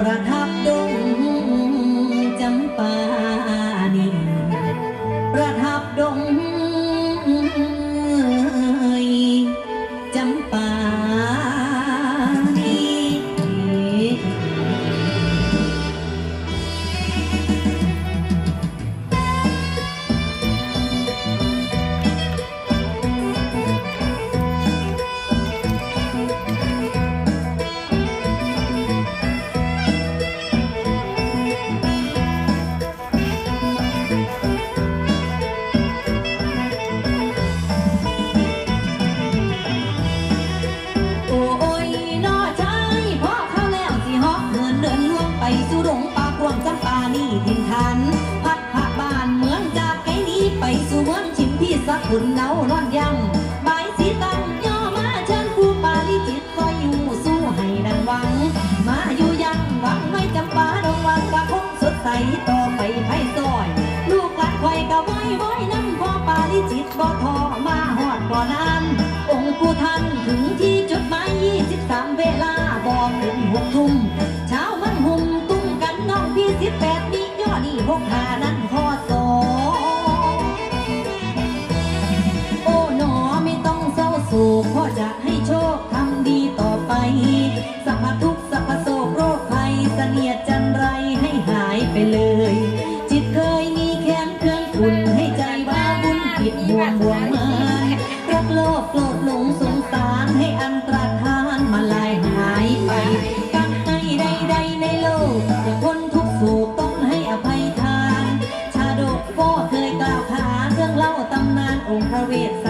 ประทับดง ก็พอมาหอดบ่นานองค์ปู่ท่านถึงที่จุดหมาย23 เวลาบอกถึงหกทุ่มเช้ามันหุ่มตุ้มกันน้องพี่สิบแปดมีย่อนี่หกหานะ โปรดหลงสงสารให้อันตรธานมาลายหายไปกัรให้ใดๆในโลกอย่าคนทุกโศกต้องให้อภัยทาน ชาดกก็เคยกล่าวหาเรื่องเล่าตำนานองค์พระเวสสัน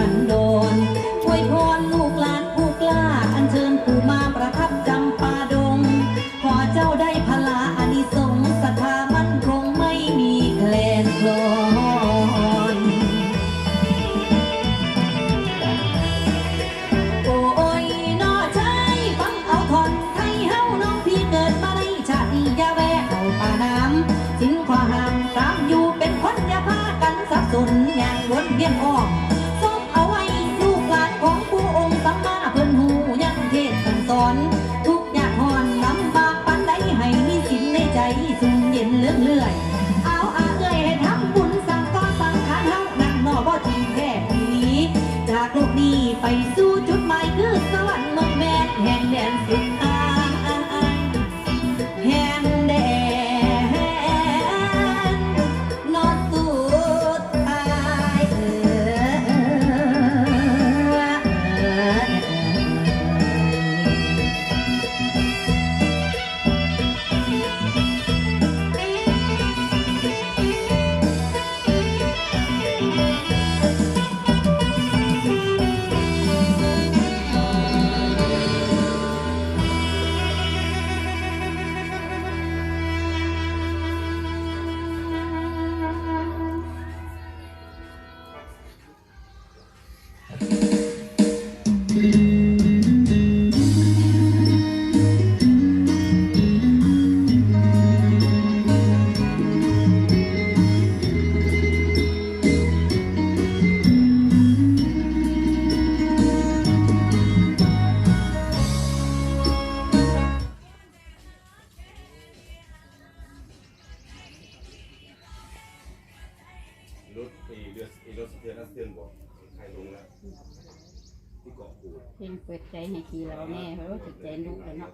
เกาะพลงเปิดใจให้ทีเราแน่เพราะว่าจิดใจลูกแล้วเนาะ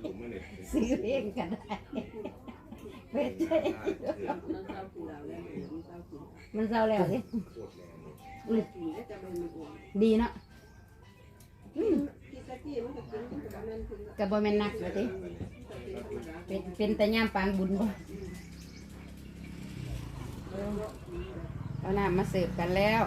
หลุมเนี่ยซื้อเพลงกันได้เปิดใจมันเศร้าแล้วสิโคตรแรงเลยดีเนาะกับบอแมนนักเลยสิเป็นเป็นแต่ย่ามปางบุญบ่เอาหน้ามาเสิร์ฟกันแล้ว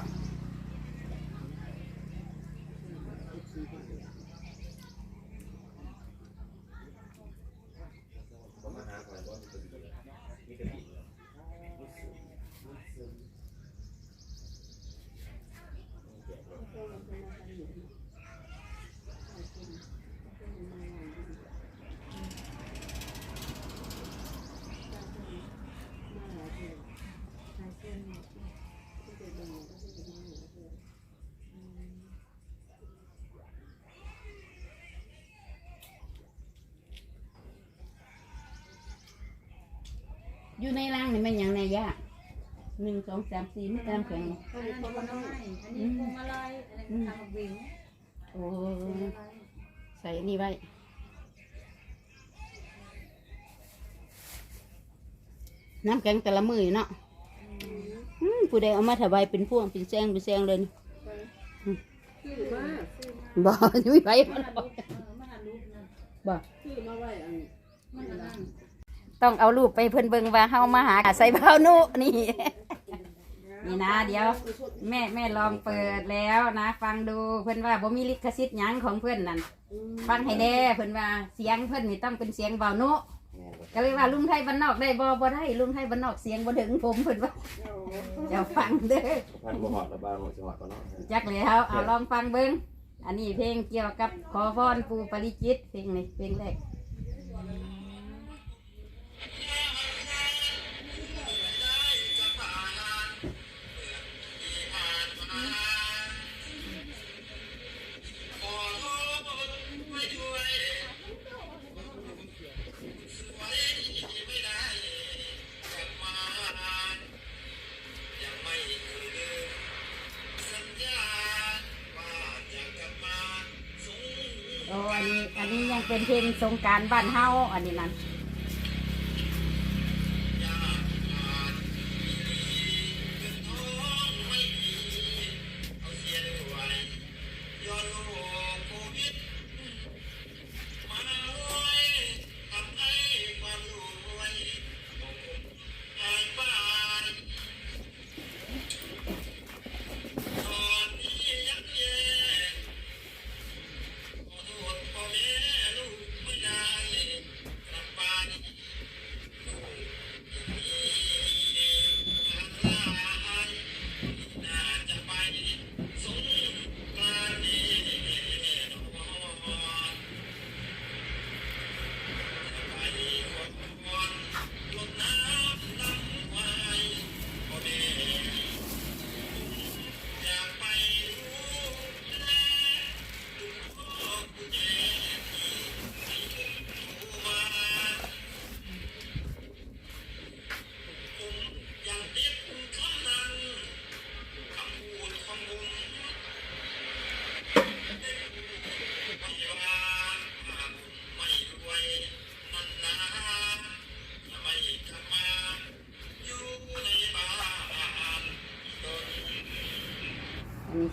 อยู่ในร่างนี่มันหยังในยากหนึ่งสองสามสี่ไม่ตามแข็งอันนี้พวงมาลัยอันนี้พวงมาลัยอันนี้ทางวิ่งโอ้ใส่อันนี่ไว้น้ำแข็งแต่ละมืออยู่เนาะอืมผู้ใดเอามาถวายเป็นพวงเป็นแซงเป็นแซงเลยนี่ชื่อว่าบ่ยุ้ยไปมันบ่มันอันรูปนะบ่ชื่อมาไว้อันนี้มันอันนั้น ต้องเอารูปไปเพิ่นเบิ่งว่าเฮามาหาใส่เบานุนี่ นี่นะ เดี๋ยว แม่แม่ลองเปิดแล้วนะ ฟังดูเพิ่นว่าบ่มีลิขสิทธิ์หยังของเพิ่นนั่นฟังให้แน่เพิ่นว่าเสียงเพิ่นนี่ต้องเป็นเสียงเบานุก็เลยว่าลุงไทยบ้านนอกได้บ่บ่ได้ลุงไทยบ้านนอกเสียงบ่ถึงผมเพิ่นว่าเดี๋ยวฟังเด้อพันบ่หอดระบาดหอดจังหวัดก่อนเนาะจักเลยเฮาเอาลองฟังเบิ่งอันนี้เพลงเกี่ยวกับขอพรปู่ปริจิตรเพลงนี้เพลงแรก อันนี้ยังเป็นเพลงสงการบ้านเฮาอันนี้นั่น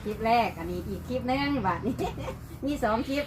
คลิปแรก อันนี้อีกคลิปหนึงบัดนี้ มีสองคลิป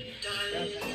เ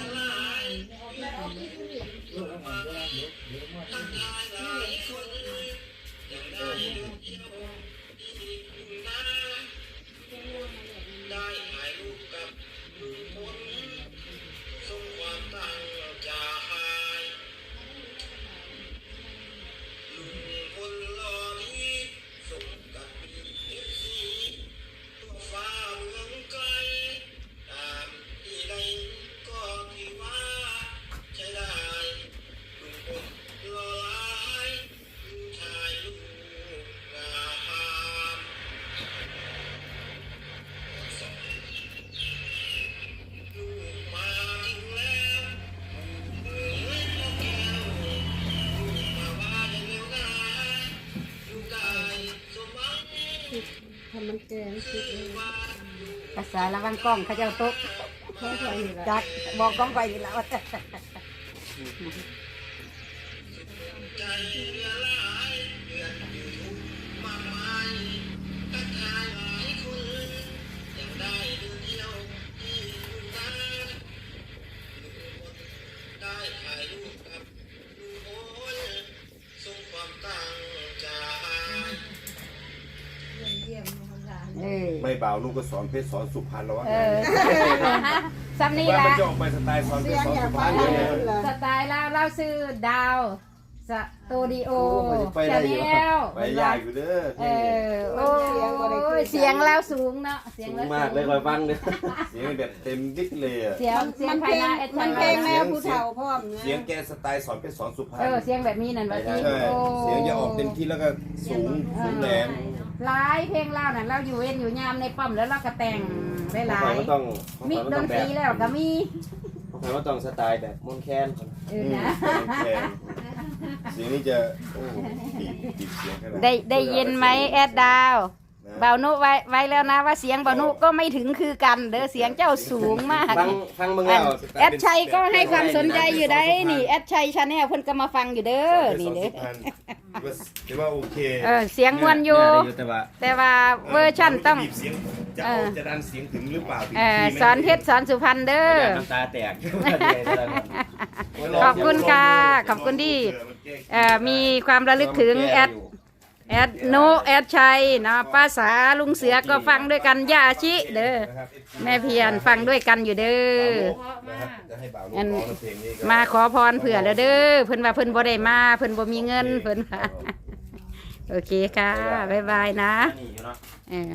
มันแกงคิดเลยภาษาระวังกล้องเขาเจ้าตุ๊กเขาใส่นี่แหละจักบอกกล้องไปนี่แล้วาวลูกก็สอนเพชรสอนสุพรรณแล้ววะเออซ้ำนี่ว่าละมันจะออกไปสไตล์สอนเพชรสอนสุพรรณเลยนะ สไตล์เราเราซื้อดาวสตูดิโอไปได้อยู่ชาแนลไปยากอยู่เด้อเออโอ้ยเสียงเราสูงเนาะเสียงสูงเรามากเลยคอยฟังเนี่ยเสียงแบบเต็มดิกเลยอะเสียงเสียงมันภาเพยลในงเอ็ดมันเพลงแม่ผู้เฒ่าพร้อมนะเสียงแกสไตล์สอนเพชรสอนสุพรรณเออเสียงแบบนี้นั่นว่าที่ใช่โอ้ เสียงจะออกเต็มที่แล้วก็สูงสูงแหลม หลายเพลงเราน่ะเราอยู่เว้นอยู่ยามในป้อมแล้วเราก็แต่งได้หลาเขายก็ต้องมิกดนตรีแล้วก็มีเขาก็ต้องสไตล์แบบมนแคนเออนะแคนเสียงนี้จะ โอ้บีบบีบเสียงขนาดได้ได้ยินไหมแอดดาวนะ เบานุไว้ไว้แล้วนะว่าเสียงเบานุก็ไม่ถึงคือกัน เด้อเสียงเจ้าสูงมากฟังฟังมึงอัแล้นวแอดชัยก็ให้ความสนใจอยู่ได้นี่แอดชัยชาแนลเพิ่นก็มาฟังอยู่เด้อนี่เด้อถือว่าโอเคเออเสียงมวนอยู่ แต่ว่าแต่ว่าเวอร์ชั่นต้องบีบเสียงจะเอาจะดันเสียงถึงหรือเปล่าถึงเออที่ไหมสอนเพชรสอนสุพรรณเด้อน้ำตาแตกขอบคุณค่ะขอบคุณที่เอ่อมีความระลึกถึงแอด แอดโนแอดชัยนะภาษาลุงเสือก็ฟังด้วยกันย่าอาชิเด้อแม่เพียรฟังด้วยกันอยู่เด้อ จะให้บ่าวลูกอัน ร้องเพลงนี้ก็มาขอพรเผื่อแล้วเด้อเพิ่นว่าเพิ่นบ่ได้มาเพิ่นบ่มีเงินเพิ่นว่าโอเคค่ะบ๊ายบายนะ นี่อยู่เนาะ เออ